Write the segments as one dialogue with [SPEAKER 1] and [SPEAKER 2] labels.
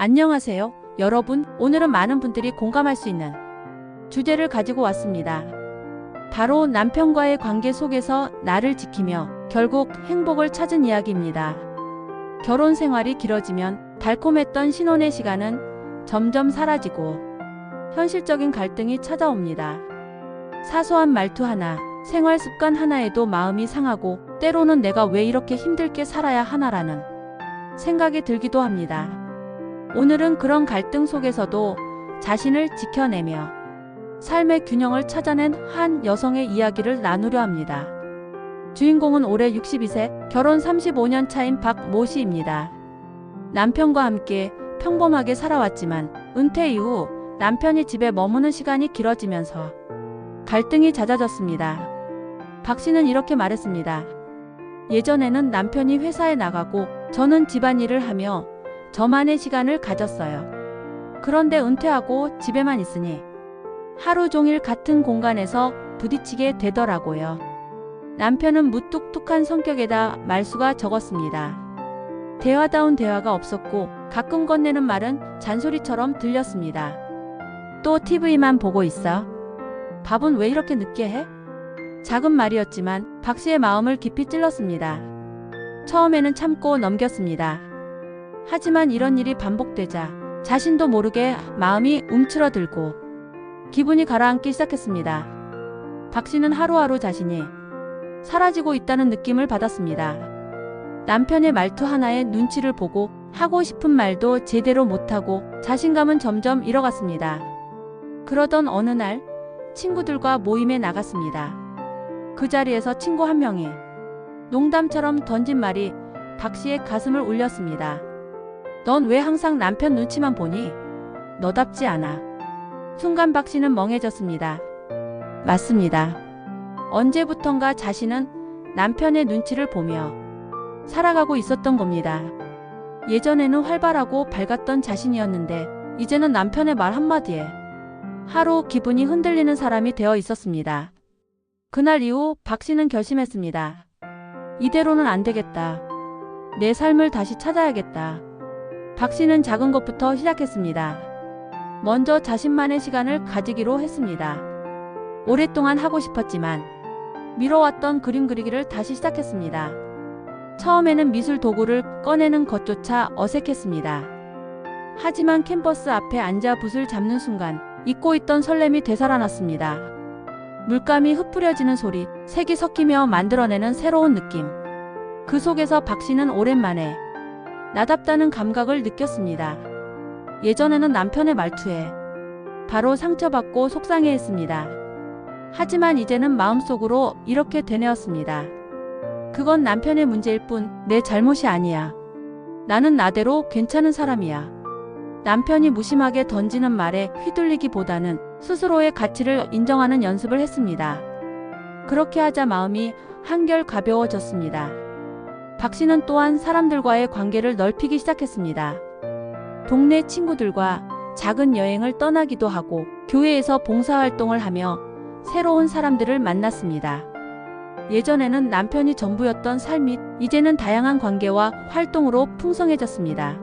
[SPEAKER 1] 안녕하세요. 여러분, 오늘은 많은 분들이 공감할 수 있는 주제를 가지고 왔습니다. 바로 남편과의 관계 속에서 나를 지키며 결국 행복을 찾은 이야기입니다. 결혼 생활이 길어지면 달콤했던 신혼의 시간은 점점 사라지고 현실적인 갈등이 찾아옵니다. 사소한 말투 하나, 생활 습관 하나에도 마음이 상하고 때로는 내가 왜 이렇게 힘들게 살아야 하나라는 생각이 들기도 합니다. 오늘은 그런 갈등 속에서도 자신을 지켜내며 삶의 균형을 찾아낸 한 여성의 이야기를 나누려 합니다. 주인공은 올해 62세, 결혼 35년 차인 박모 씨입니다. 남편과 함께 평범하게 살아왔지만 은퇴 이후 남편이 집에 머무는 시간이 길어지면서 갈등이 잦아졌습니다. 박 씨는 이렇게 말했습니다. 예전에는 남편이 회사에 나가고 저는 집안일을 하며 저만의 시간을 가졌어요. 그런데 은퇴하고 집에만 있으니 하루 종일 같은 공간에서 부딪히게 되더라고요. 남편은 무뚝뚝한 성격에다 말수가 적었습니다. 대화다운 대화가 없었고 가끔 건네는 말은 잔소리처럼 들렸습니다. 또 TV만 보고 있어? 밥은 왜 이렇게 늦게 해? 작은 말이었지만 박 씨의 마음을 깊이 찔렀습니다. 처음에는 참고 넘겼습니다. 하지만 이런 일이 반복되자 자신도 모르게 마음이 움츠러들고 기분이 가라앉기 시작했습니다. 박 씨는 하루하루 자신이 사라지고 있다는 느낌을 받았습니다. 남편의 말투 하나에 눈치를 보고 하고 싶은 말도 제대로 못하고 자신감은 점점 잃어갔습니다. 그러던 어느 날 친구들과 모임에 나갔습니다. 그 자리에서 친구 한 명이 농담처럼 던진 말이 박 씨의 가슴을 울렸습니다. 넌 왜 항상 남편 눈치만 보니? 너답지 않아. 순간 박 씨는 멍해졌습니다. 맞습니다. 언제부턴가 자신은 남편의 눈치를 보며 살아가고 있었던 겁니다. 예전에는 활발하고 밝았던 자신이었는데 이제는 남편의 말 한마디에 하루 기분이 흔들리는 사람이 되어 있었습니다. 그날 이후 박 씨는 결심했습니다. 이대로는 안 되겠다. 내 삶을 다시 찾아야겠다. 박 씨는 작은 것부터 시작했습니다. 먼저 자신만의 시간을 가지기로 했습니다. 오랫동안 하고 싶었지만 미뤄왔던 그림 그리기를 다시 시작했습니다. 처음에는 미술 도구를 꺼내는 것조차 어색했습니다. 하지만 캔버스 앞에 앉아 붓을 잡는 순간 잊고 있던 설렘이 되살아났습니다. 물감이 흩뿌려지는 소리, 색이 섞이며 만들어내는 새로운 느낌. 그 속에서 박 씨는 오랜만에 나답다는 감각을 느꼈습니다. 예전에는 남편의 말투에 바로 상처받고 속상해했습니다. 하지만 이제는 마음속으로 이렇게 되뇌었습니다. 그건 남편의 문제일 뿐 내 잘못이 아니야. 나는 나대로 괜찮은 사람이야. 남편이 무심하게 던지는 말에 휘둘리기보다는 스스로의 가치를 인정하는 연습을 했습니다. 그렇게 하자 마음이 한결 가벼워졌습니다. 박 씨는 또한 사람들과의 관계를 넓히기 시작했습니다. 동네 친구들과 작은 여행을 떠나기도 하고 교회에서 봉사활동을 하며 새로운 사람들을 만났습니다. 예전에는 남편이 전부였던 삶이 이제는 다양한 관계와 활동으로 풍성해졌습니다.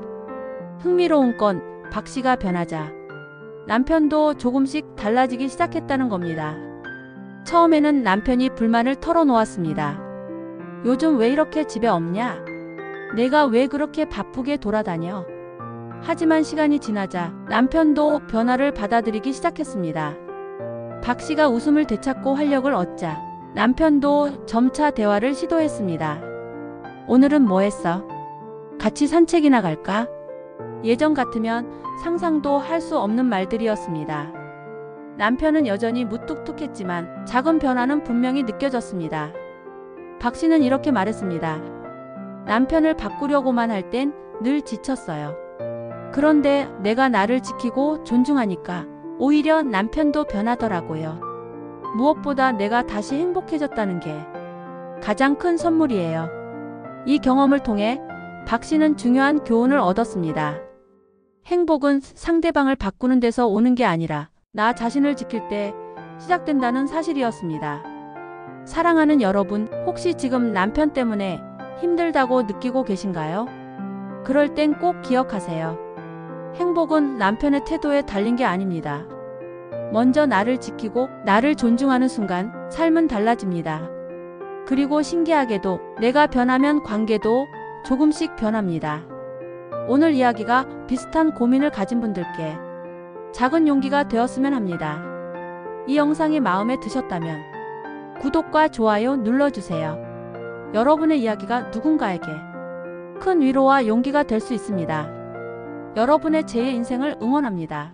[SPEAKER 1] 흥미로운 건 박 씨가 변하자 남편도 조금씩 달라지기 시작했다는 겁니다. 처음에는 남편이 불만을 털어놓았습니다. 요즘 왜 이렇게 집에 없냐? 내가 왜 그렇게 바쁘게 돌아다녀? 하지만 시간이 지나자 남편도 변화를 받아들이기 시작했습니다. 박 씨가 웃음을 되찾고 활력을 얻자 남편도 점차 대화를 시도했습니다. 오늘은 뭐 했어? 같이 산책이나 갈까? 예전 같으면 상상도 할 수 없는 말들이었습니다. 남편은 여전히 무뚝뚝했지만 작은 변화는 분명히 느껴졌습니다. 박 씨는 이렇게 말했습니다. 남편을 바꾸려고만 할 땐 늘 지쳤어요. 그런데 내가 나를 지키고 존중하니까 오히려 남편도 변하더라고요. 무엇보다 내가 다시 행복해졌다는 게 가장 큰 선물이에요. 이 경험을 통해 박 씨는 중요한 교훈을 얻었습니다. 행복은 상대방을 바꾸는 데서 오는 게 아니라 나 자신을 지킬 때 시작된다는 사실이었습니다. 사랑하는 여러분, 혹시 지금 남편 때문에 힘들다고 느끼고 계신가요? 그럴 땐 꼭 기억하세요. 행복은 남편의 태도에 달린 게 아닙니다. 먼저 나를 지키고 나를 존중하는 순간 삶은 달라집니다. 그리고 신기하게도 내가 변하면 관계도 조금씩 변합니다. 오늘 이야기가 비슷한 고민을 가진 분들께 작은 용기가 되었으면 합니다. 이 영상이 마음에 드셨다면 구독과 좋아요 눌러주세요. 여러분의 이야기가 누군가에게 큰 위로와 용기가 될 수 있습니다. 여러분의 제2의 인생을 응원합니다.